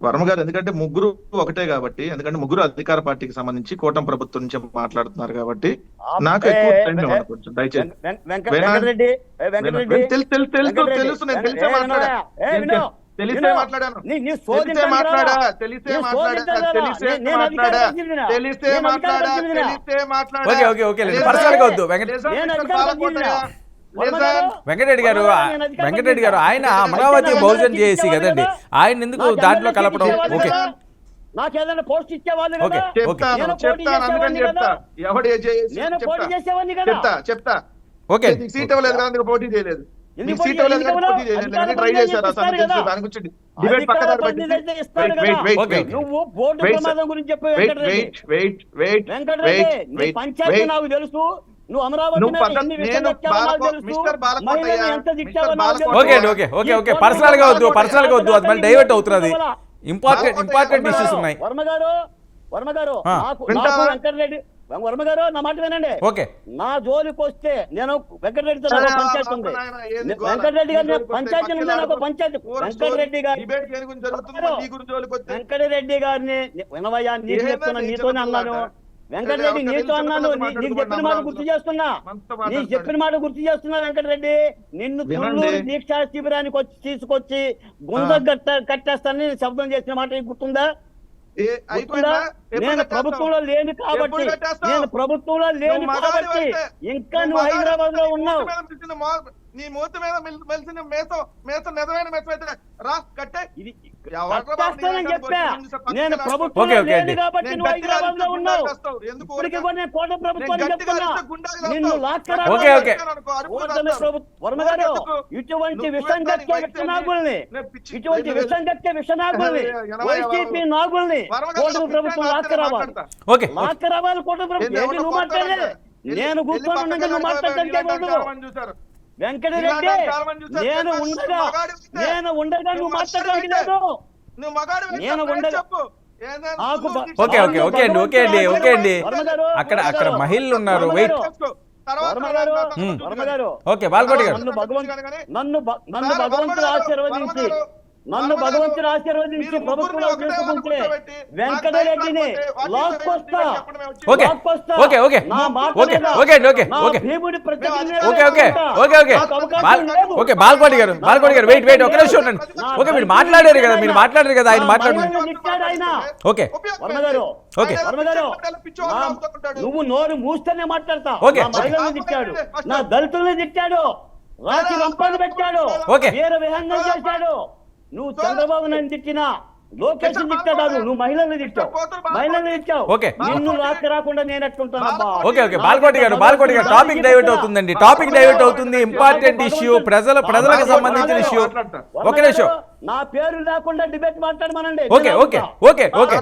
వర్మ గారు ఎందుకంటే ముగ్గురు ఒకటే కాబట్టి ఎందుకంటే ముగ్గురు అధికార పార్టీకి సంబంధించి కూటమి ప్రభుత్వం నుంచి మాట్లాడుతున్నారు కాబట్టి నాకు ఎక్కువ టైం ఇవ్వండి కొంచెం దయచేసి. తెలుసు నేను మాట్లాడా? తెలిసే. మాట్లాడాను. మాట్లాడా? తెలిసే మాట్లాడా? తెలిసే మాట్లాడా? అధికారం తెలియదునా? తెలిసే నేను మాట్లాడా? అధికారం తెలియదునా? తెలిసే మాట్లాడా? ఓకే ఓకే ఓకే లేదా- పర్సనల్గా వద్దు వెంకట వెంకటరెడ్డి గారు వెంకటరెడ్డి గారు ఆయన? అమరావతి బహుజన్ నాకు చేసి కదండి కదా? ఆయన ఎందుకు దాంట్లో కలపడం? ఓకే. పోస్ట్ ఇచ్చేవాళ్ళు. కదా? నేను పోటీ చేసేవాడిని చెప్తా కదా? ఎవడు ఏ చేసి నేను పోటీ చెప్తా. చేసేవాడిని కదా? చెప్తా చెప్తా. ఓకే. నీకు సీట్ ఇవ్వలేదు కదా అందుకు పోటీ చేయలేదు. పోటీ సీట్ ఇవ్వలేదు? చేయలేదు? ట్రై చేశారు? దాని గురించి డిబేట్. నువ్వు బోర్డు. ప్రమాదం గురించి వెంకటరెడ్డి. వెంకటరెడ్డి పంచాయతీ నాకు తెలుసు. నువ్వు అమరావతి నాకు నాకు. ఓకే ఓకే పర్సనల్గా వద్దు పర్సనల్గా వద్దు. అది మళ్ళీ డైవర్ట్ అవుతున్నది. ఇంపార్టెంట్ ఇంపార్టెంట్ వర్మ ఇష్యూస్ గారు, ఉన్నాయి. వర్మ గారు వర్మ. నాకు? నాకు వెంకటరెడ్డి వర్మ గారు నా మాట వినండి. ఓకే. నా జోలికి వస్తే నేను వెంకటరెడ్డితో నాకు పంచాయతీ ఉంది? వెంకటరెడ్డి గారు నీ జోలికి వస్తే పంచాయతీ ఉంది నాకు పంచాయతీ. వెంకటరెడ్డి గారు వెంకటరెడ్డి గారిని వినవయ్యా నీకు చెప్తున్నా నీతోనే అన్నాను? వెంకటరెడ్డి నీతో అన్నాను నీకు చెప్పిన మాట. గుర్తు చేస్తున్నా నీకు. చెప్పిన మాట గుర్తు చేస్తున్నా వెంకటరెడ్డి నిన్ను. తుళ్ళూరు దీక్షా శిబిరానికి వచ్చి తీసుకొచ్చి గట్ట కట్టేస్తానని శబ్దం చేసిన మాట గుర్తుందా నేను? ప్రభుత్వంలో లేను కాబట్టి? నేను ప్రభుత్వంలో లేను కాబట్టి ఇంకా నువ్వు హైదరాబాద్లో అయితే నీ మూతి మీద మెలిసిన మూతి మేసం నిజమైన మేసం అయితే రా కట్టే. ఇది నేను. కాబట్టి నేను నువ్వు ఉన్నావు? ఇప్పటికి? కూడా కోట చెప్తున్నా. నిన్ను. లాక్కరా వర్మ గారు? ఇటువంటి విషనాగుల్ని ఇటువంటి విషనాగుల్ని వైసీపీ? నాగుల్ని ప్రభుత్వం లాక్కరావాలి. లాక్కరావాలి ప్రభుత్వం. నువ్వు కూర్చొని నువ్వు మాట్లాడటానికి వెంకటరెడ్డి. నేను ఉండగా. నేను ఉండగా నువ్వు నువ్వు మాట్లాడడానికి మగాడివి లేదు నువ్వు మగాడివి అయితే నేను చెప్పు, ఉండగా- ఓకే ఓకే ఓకే అండి ఓకే అండి ఓకే అండి. అక్కడ అక్కడ మహిళలు ఉన్నారు. వెయిట్ ఓకే బాల్కోటి గారు. నన్ను నన్ను భగవంతుడు ఆశీర్వదించి. నన్ను భగవంతుడు గారు, ఆశీర్వదించి ప్రభుత్వంలో వెంకటరెడ్డిని లాక్కొస్తా. Okay. Okay okay. Okay okay okay okay భీముడి okay. Okay. Okay okay. Okay. Balkoti గారు బాల్కోటి గారు వెయిట్ వెయిట్ ఒక నిమిషం ఉండండి. ఓకే మీరు మాట్లాడారు కదా మీరు మాట్లాడారు కదా ఆయన మాట్లాడు. ఓకే. ఓకే. నువ్వు నోరు మూస్తేనే మాట్లాడతా. ఓకే. నా మహిళల్ని తిట్టాడు. నా దళితుల్ని తిట్టాడు. రాసి రంపాలు పెట్టాడు. ఓకే. వీర విహంగం చేశాడు. నువ్వు చంద్రబాబు నాయుడు తిట్టినా లోకేష్ తిట్టాడు నువ్వు? మహిళల్ని తిట్టావు. మహిళల్ని తిట్టావు. ఓకే. నిన్ను రాక రాకుండా నేను ఎట్లుంటానబ్బా ఓకే ఓకే. బాల్కోటి గారు బాల్కోటి గారు టాపిక్ డైవర్ట్ అవుతుందండి. టాపిక్ డైవర్ట్ అవుతుంది. ఇంపార్టెంట్ ఇష్యూ ప్రజల ప్రజలకు సంబంధించిన ఇష్యూ ఒక నిమిషం. నా పేరు లేకుండా debate మాట్లాడమనండి. Okay okay. Okay okay.